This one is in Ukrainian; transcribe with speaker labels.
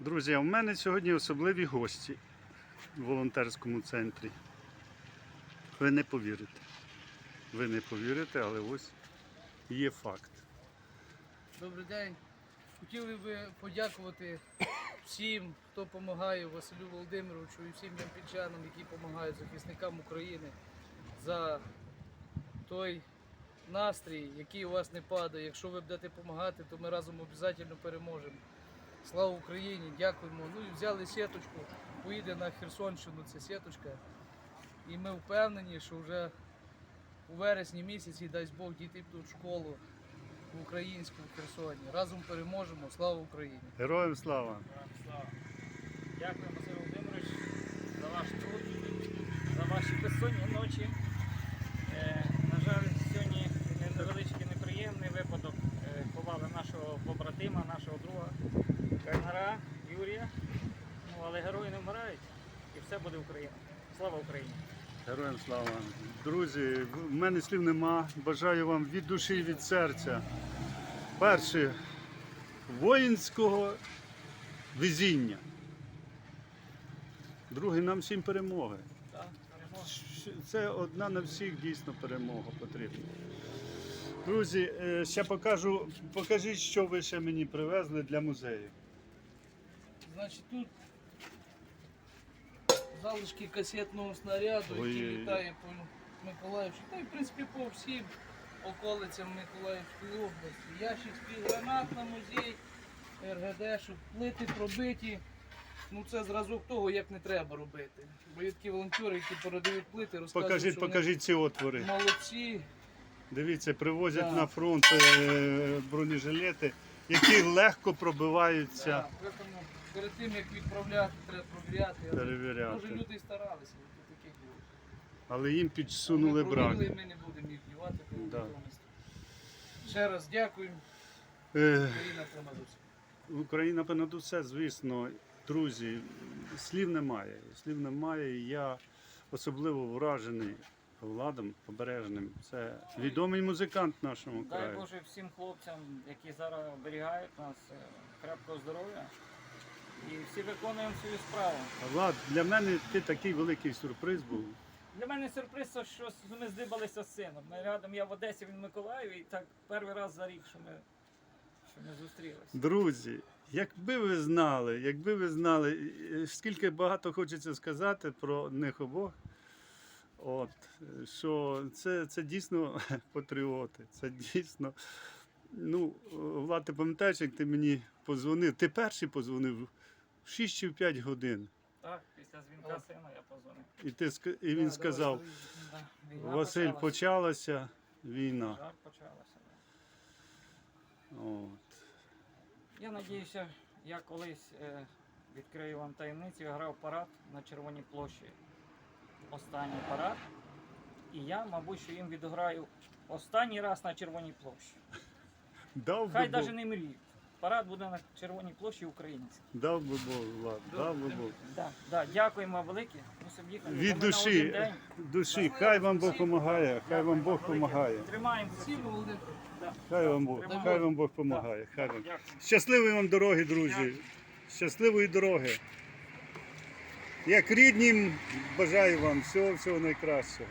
Speaker 1: Друзі, в мене сьогодні особливі гості в волонтерському центрі. Ви не повірите. Ви не повірите, але ось є факт.
Speaker 2: Добрий день. Хотіли би подякувати всім, хто допомагає Василю Володимировичу і всім ямпільчанам, які допомагають захисникам України за той настрій, який у вас не падає. Якщо ви будете допомагати, то ми разом обов'язково переможемо. Слава Україні! Дякуємо. Ну і взяли сіточку, поїде на Херсонщину ця сіточка. І ми впевнені, що вже у вересні місяці, дасть Бог, діти підуть в школу в українську в Херсоні. Разом переможемо. Слава Україні!
Speaker 1: Героям слава!
Speaker 3: Героям слава. Дякую, Василь Володимирович, за ваш труд, за ваші безсонні ночі. Але герої не вмирають і все буде Україна. Слава Україні!
Speaker 1: Героям слава! Друзі, в мене слів нема. Бажаю вам від душі і від серця. Перше воїнського везіння. Друге нам всім перемоги. Це одна на всіх дійсно перемога потрібна. Друзі, е, ще покажу, покажіть, що ви ще мені привезли для музею.
Speaker 2: Значить, тут залишки касетного снаряду, який літає по Миколаївщині, та й в принципі по всім околицям Миколаївської області. Ящик з гранат на музей, РГД, щоб плити пробиті. Ну це зразок того, як не треба робити. Бо є такі волонтери, які передають плити, розказують,
Speaker 1: Покажіть,
Speaker 2: що
Speaker 1: покажіть ці отвори.
Speaker 2: молодці.
Speaker 1: Дивіться, привозять
Speaker 2: Так.
Speaker 1: на фронт е, бронежилети, які легко пробиваються,
Speaker 2: Тому перед тим як відправляти, треба провіряти. Але,
Speaker 1: перевіряти.
Speaker 2: Може люди і старалися, але тут таке було.
Speaker 1: Але їм підсунули
Speaker 2: Ми
Speaker 1: брак.
Speaker 2: провірили, Ми не будемо їх дівати, бо
Speaker 1: Да.
Speaker 2: Ще раз дякую.
Speaker 1: Е,
Speaker 2: Україна помазуся.
Speaker 1: Україна понад усе, звісно. Друзі, слів немає. Слів немає. і Я особливо вражений владом побережним. Це відомий музикант в нашому
Speaker 3: Дай
Speaker 1: краї.
Speaker 3: Боже всім хлопцям, які зараз оберігають нас, е, крепкого здоров'я. І всі виконуємо свою справу.
Speaker 1: Влад, для мене ти такий великий сюрприз був.
Speaker 3: Для мене сюрприз, що ми здибалися з сином. Ми рядом я в Одесі, він в Миколаєві, і так перший раз за рік, що ми, що ми зустрілися.
Speaker 1: Друзі, якби ви знали, якби ви знали, скільки багато хочеться сказати про них обох. От, що це, це дійсно патріоти, це дійсно. Ну, Влад, ти пам'ятаєш, як ти мені позвонив? Ти перший позвонив 6 чи в 5 годин.
Speaker 3: Так, після дзвінка
Speaker 2: От.
Speaker 3: сина я позвонив.
Speaker 1: І, ти, ск- і він
Speaker 2: Да,
Speaker 1: сказав: Василь,
Speaker 3: почалася.
Speaker 1: почалася війна.
Speaker 3: Жар почалася. да.
Speaker 1: От.
Speaker 3: Я надіюся, я колись е, відкрию вам таємницю, я грав парад на Червоній площі. Останній парад. І я, мабуть, що їм відграю останній раз на Червоній площі.
Speaker 1: Дав би
Speaker 3: Хай
Speaker 1: Бог,
Speaker 3: навіть не мріють. Парад буде на Червоній площі український.
Speaker 1: дав би Бог, Влад, дав би Бог.
Speaker 3: Да, да, дякуємо велике.
Speaker 1: Від
Speaker 3: ми на один
Speaker 1: душі,
Speaker 3: день.
Speaker 1: душі, хай вам Бог допомагає, хай вам Бог допомагає.
Speaker 2: Спасибо, Володимир.
Speaker 3: Да.
Speaker 1: Хай вам Бог, хай вам Бог допомагає. Хай вам.
Speaker 3: Дякую.
Speaker 1: Щасливої вам дороги, друзі. Щасливої дороги. Як ріднім, бажаю вам всього всього найкращого.